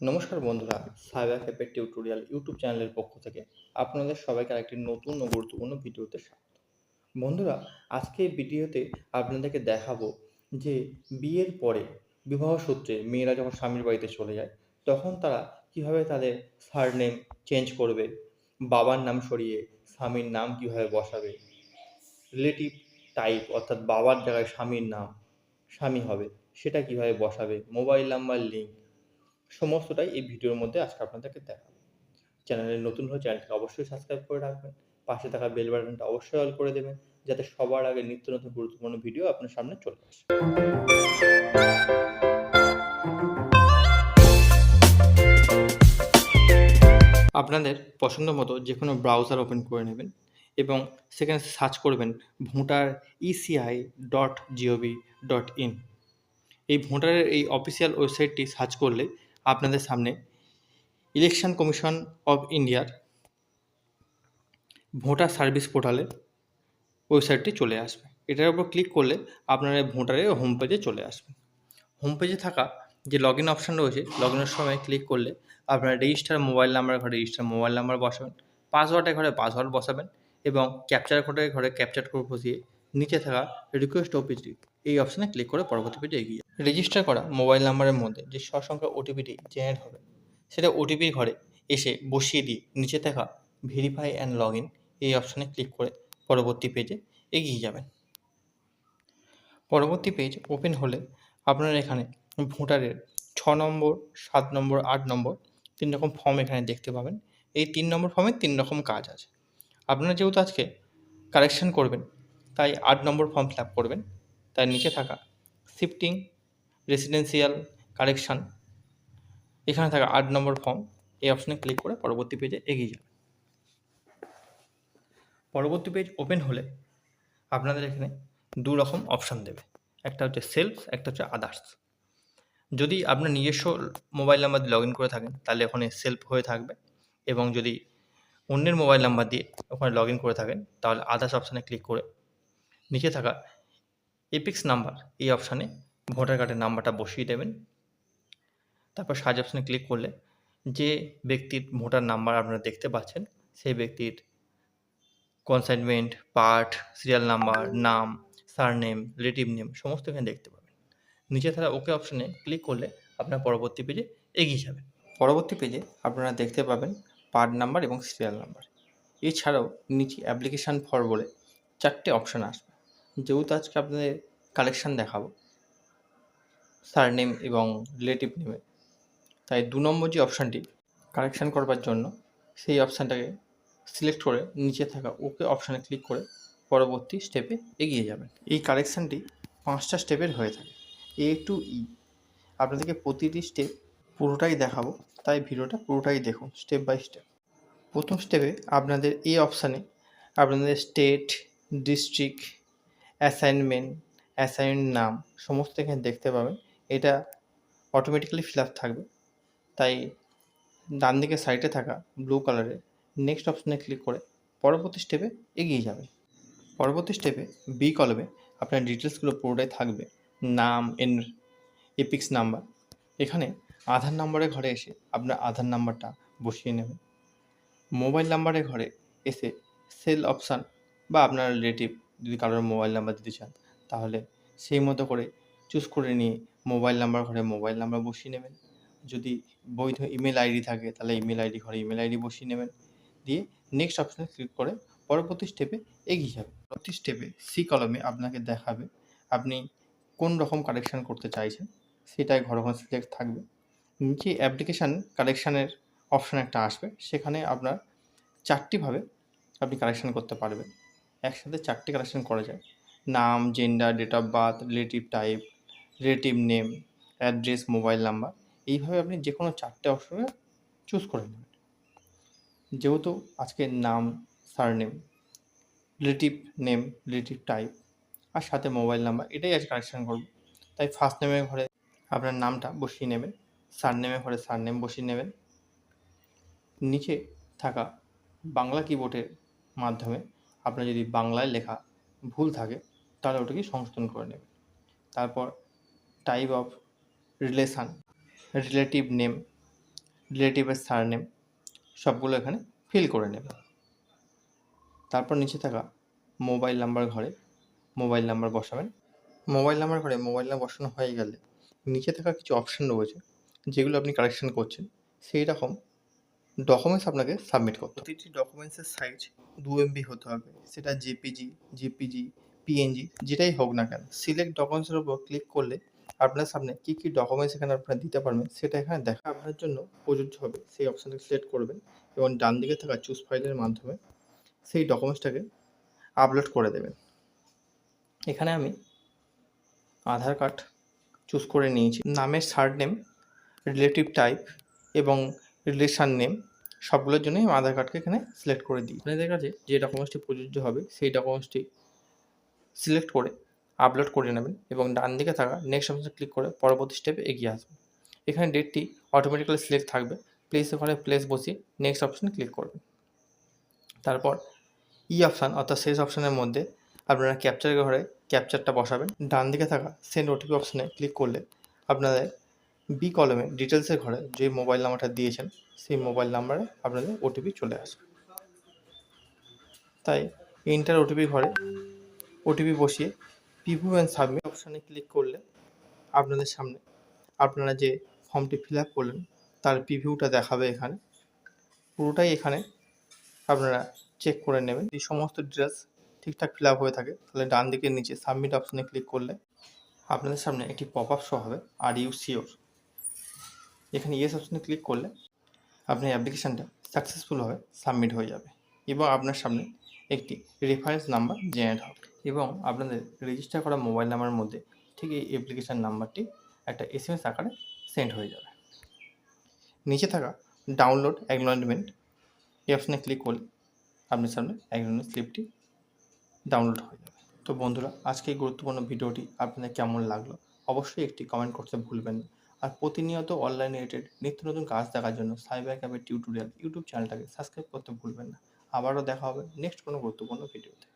নমস্কার বন্ধুরা cyber cafe tutorial YouTube চ্যানেলের পক্ষ থেকে আপনাদের সবাইকে আরেকটি নতুন ও গুরুত্বপূর্ণ ভিডিওতে স্বাগত। বন্ধুরা আজকে এই ভিডিওতে আপনাদেরকে দেখাবো যে বিয়ের পরে বিবাহ সূত্রে মেয়েরা যখন স্বামীর বাড়িতে চলে যায়, তখন তারা কীভাবে তাদের সারনেম চেঞ্জ করবে, বাবার নাম সরিয়ে স্বামীর নাম কীভাবে বসাবে রিলেটিভ টাইপ অর্থাৎ বাবার জায়গায় স্বামীর নাম, স্বামী হবে, সেটা কীভাবে বসাবে মোবাইল নাম্বার লিঙ্ক সমস্তটাই এই ভিডিওর মধ্যে আজকে আপনাদেরকে দেখাবো। চ্যানেলে নতুন হলে চ্যানেলটাকে অবশ্যই সাবস্ক্রাইব করে রাখবেন। পাশে থাকা বেল বাটনটা অবশ্যই অল করে দেবেন, যাতে সবার আগে নিত্য নতুন গুরুত্বপূর্ণ ভিডিও আপনার সামনে চলে আসে। আপনাদের পছন্দ মতো যে কোনো ব্রাউজার ওপেন করে নেবেন এবং সেখানে সার্চ করবেন voter ECI dot GOV dot in এই ভোটারের এই অফিসিয়াল ওয়েবসাইটটি সার্চ করলে আপনাদের সামনে ইলেকশন কমিশন অফ ইন্ডিয়ার ভোটার সার্ভিস পোর্টালে ওয়েবসাইটটি চলে আসবে। এটার উপর ক্লিক করলে আপনারা ভোটারের হোম পেজে চলে আসবেন। হোম পেজে থাকা যে লগ ইন অপশান রয়েছে লগ ইনের সময় ক্লিক করলে আপনারা রেজিস্টার মোবাইল নাম্বার ঘরে রেজিস্টার মোবাইল নাম্বার বসাবেন পাসওয়ার্ডের ঘরে পাসওয়ার্ড বসাবেন এবং ক্যাপচার কোডের ঘরে ক্যাপচার কোড বসিয়ে নিচে থাকা রিকোয়েস্ট ওপিটি এই অপশানে ক্লিক করে পরবর্তী পেজে এগিয়ে রেজিস্টার করা মোবাইল নাম্বারের মধ্যে যে সসংখ্যা ওটিপিটি জেনারেট হবে, সেটা ওটিপির ঘরে এসে বসিয়ে দিয়ে নিচে থাকা ভেরিফাই অ্যান্ড লগ ইন এই অপশানে ক্লিক করে পরবর্তী পেজে এগিয়ে যাবেন। পরবর্তী পেজ ওপেন হলে আপনারা এখানে ভোটারের ছ নম্বর, সাত নম্বর, আট নম্বর তিন রকম ফর্ম এখানে দেখতে পাবেন। এই তিন নম্বর ফর্মে তিন রকম কাজ আছে। আপনারা যেহেতু আজকে কারেকশান করবেন, তাই আট নম্বর ফর্ম ফিল করবেন। তার নিচে থাকা শিফটিং রেসিডেন্সিয়াল কারেকশান এখানে থাকা আট নম্বর ফর্ম এই অপশানে ক্লিক করে পরবর্তী পেজে এগিয়ে যাবেন পরবর্তী পেজ ওপেন হলে আপনাদের এখানে দু রকম অপশান দেবে। একটা হচ্ছে সেলফ একটা হচ্ছে আদার্স যদি আপনার নিজস্ব মোবাইল নাম্বার দিয়ে লগ ইন করে থাকেন, তাহলে ওখানে সেলফ হয়ে থাকবে এবং যদি অন্যের মোবাইল নাম্বার দিয়ে ওখানে লগ ইন করে থাকেন, তাহলে আদার্স অপশানে ক্লিক করে নিচে থাকা এপিক্স নাম্বার এই অপশানে ভোটার কার্ডের নাম্বারটা বসিয়ে দেবেন। তারপর সাজ অপশানে ক্লিক করলে যে ব্যক্তির ভোটার নাম্বার আপনারা দেখতে পাচ্ছেন, সেই ব্যক্তির কনসাইনমেন্ট পার্ট সিরিয়াল নাম্বার নাম সারনেম রিলেটিভ নেম সমস্ত এখানে দেখতে পাবেন। নিচে থাকা ওকে অপশানে ক্লিক করলে আপনার পরবর্তী পেজে এগিয়ে যাবেন। পরবর্তী পেজে আপনারা দেখতে পাবেন পার্ট নাম্বার এবং সিরিয়াল নাম্বার এছাড়াও নিচে অ্যাপ্লিকেশান ফর বলে চারটে অপশান আসবে। যেহেতু আজকে আপনাদের কালেকশান দেখাবো সার নেম এবং রিলেটিভ নেমে তাই দু নম্বর যে অপশানটি কালেকশান করবার জন্য, সেই অপশানটাকে সিলেক্ট করে নিচে থাকা ওকে অপশানে ক্লিক করে পরবর্তী স্টেপে এগিয়ে যাবেন। এই কালেকশানটি পাঁচটা স্টেপের হয়ে থাকে। এ টু ই আপনাদেরকে প্রতিটি স্টেপ পুরোটাই দেখাবো, তাই ভিডিওটা পুরোটাই দেখুন স্টেপ বাই স্টেপ প্রথম স্টেপে আপনাদের এই অপশানে আপনাদের স্টেট ডিস্ট্রিক্ট অ্যাসাইনমেন্ট অ্যাসাইন নাম, সমস্ত এখানে দেখতে পাবেন। এটা অটোমেটিক্যালি ফিল আপ থাকবে। তাই ডান দিকে সাইডে থাকা ব্লু কালারের নেক্সট অপশানে ক্লিক করে পরবর্তী স্টেপে এগিয়ে যাবে পরবর্তী স্টেপে বি কলমে আপনার ডিটেলসগুলো পুরোটাই থাকবে। নাম, এন এপিক্স নাম্বার এখানে আধার নাম্বারের ঘরে এসে আপনার আধার নাম্বারটা বসিয়ে নেবেন। মোবাইল নাম্বারের ঘরে এসে সেল অপশান বা আপনার রিলেটিভ যদি কারোর মোবাইল নাম্বার দিতে চান, তাহলে সেই মতো করে চুজ করে নিয়ে মোবাইল নাম্বার ঘরে মোবাইল নাম্বার বসিয়ে নেবেন। যদি বৈধ ইমেল আইডি থাকে, তাহলে ইমেল আইডি ঘরে ইমেল আইডি বসিয়ে নেবেন। দিয়ে নেক্সট অপশানে ক্লিক করে পরবর্তী স্টেপে এগিয়ে যাবে পরবর্তী স্টেপে সি কলমে আপনাকে দেখাবে আপনি কোন রকম কালেকশান করতে চাইছেন সেটাই ঘর ঘর সিলেক্ট থাকবে। নিচে অ্যাপ্লিকেশান কালেকশানের অপশান একটা আসবে, সেখানে আপনার চারটিভাবে আপনি কালেকশান করতে পারবেন। একসাথে চারটি কালেকশান করা যায়। নাম gender date of birth relative type relative name address mobile number এইভাবে আপনি যে কোনো চারটে অপশনে চুজ করে নেবেন। যেহেতু আজকে নাম surname relative name relative type আর সাথে মোবাইল নাম্বার এটাই আজ কালেকশান করব। তাই ফার্স্ট নেমের ঘরে আপনার নামটা বসিয়ে নেবেন সারনেমের ঘরে সারনেম বসিয়ে নেবেন। নিচে থাকা বাংলা কিবোর্ডের মাধ্যমে আপনার যদি বাংলায় লেখা ভুল থাকে, তাহলে ওটাকে সংশোধন করে নেবেন। তারপর type of relation relative name রিলেটিভের surname সবগুলো এখানে ফিল করে নেবেন। তারপর নিচে থাকা মোবাইল নাম্বার ঘরে মোবাইল নাম্বার বসাবেন। মোবাইল নাম্বার ঘরে মোবাইল নাম্বার বসানো হয়ে গেলে নিচে থাকা কিছু অপশান রয়েছে, যেগুলো আপনি কারেকশন করছেন সেই রকম ডকুমেন্টস আপনাকে সাবমিট করতে। প্রতিটি ডকুমেন্টসের সাইজ দু এমবি হতে হবে। সেটা জেপিজি জিপিজি পিএনজি যেটাই হোক না কেন। সিলেক্ট ডকুমেন্টসের উপর ক্লিক করলে আপনার সামনে কী কী ডকুমেন্টস এখানে আপনারা দিতে পারবেন সেটা এখানে দেখা। আপনার জন্য প্রযোজ্য হবে সেই অপশানটা সিলেক্ট করবেন এবং ডান দিকে থাকা চুজ ফাইলের মাধ্যমে সেই ডকুমেন্টসটাকে আপলোড করে দেবেন। এখানে আমি আধার কার্ড চুজ করে নিয়েছি। নামের সার নেম রিলেটিভ টাইপ এবং রিলেশান নেম সবগুলোর জন্যই আমি আধার কার্ডকে এখানে সিলেক্ট করে দিই। আপনাদের কাছে যে ডকুমেন্টসটি প্রযোজ্য হবে, সেই ডকুমেন্টসটি সিলেক্ট করে আপলোড করে নেবেন এবং ডান দিকে থাকা নেক্সট অপশনে ক্লিক করে পরবর্তী স্টেপে এগিয়ে আসবেন। এখানে ডেটটি অটোমেটিক্যালি সিলেক্ট থাকবে। প্লেস ওখানে প্লেস বসিয়ে নেক্সট অপশনে ক্লিক করবেন। তারপর ই অপশান অর্থাৎ শেষ অপশানের মধ্যে আপনারা ক্যাপচার ঘরে ক্যাপচারটা বসাবেন। ডান দিকে থাকা সেন্ড ওটিপি অপশানে ক্লিক করলে আপনাদের বি কলমে ডিটেলসের ঘরে যে মোবাইল নাম্বারটা দিয়েছেন, সেই মোবাইল নাম্বারে আপনাদের ওটিপি চলে আসবে। তাই এন্টার ওটিপি ঘরে ওটিপি বসিয়ে পিভিউ অ্যান্ড সাবমিট অপশানে ক্লিক করলে আপনাদের সামনে আপনারা যে ফর্মটি ফিল আপ করলেন, তার পিভিউটা দেখাবে এখানে। পুরোটাই এখানে আপনারা চেক করে নেবেন। এই সমস্ত ডিটেলস ঠিকঠাক ফিল আপ হয়ে থাকে, তাহলে ডান দিকের নিচে সাবমিট অপশানে ক্লিক করলে আপনাদের সামনে একটি পপ আপ শো হবে। আর ইউ সিওর এখানে ইয়েস অপশানে ক্লিক করলে আপনার অ্যাপ্লিকেশানটা সাকসেসফুলভাবে সাবমিট হয়ে যাবে এবং আপনার সামনে একটি রেফারেন্স নাম্বার জেনারেট হবে এবং আপনাদের রেজিস্টার করা মোবাইল নাম্বারের মধ্যে ঠিক এই অ্যাপ্লিকেশান নাম্বারটি একটা এস এম এস আকারে সেন্ড হয়ে যাবে। নিচে থাকা ডাউনলোড অ্যাকনলেজমেন্ট এই অপশানে ক্লিক করলে আপনার সামনে অ্যাকনলেজমেন্ট স্লিপটি ডাউনলোড হয়ে যাবে। তো বন্ধুরা, আজকে এই গুরুত্বপূর্ণ ভিডিওটি আপনাদের কেমন লাগল? অবশ্যই একটি কমেন্ট করতে ভুলবেন না। আর প্রতিনিয়ত অনলাইন রিলেটেড নিত্য নতুন কাজ দেখার জন্য সাইবার ক্যাবের টিউটোরিয়াল ইউটিউব চ্যানেলটাকে সাবস্ক্রাইব করতে ভুলবেন না। আবারও দেখা হবে নেক্সট কোনো গুরুত্বপূর্ণ ভিডিওতে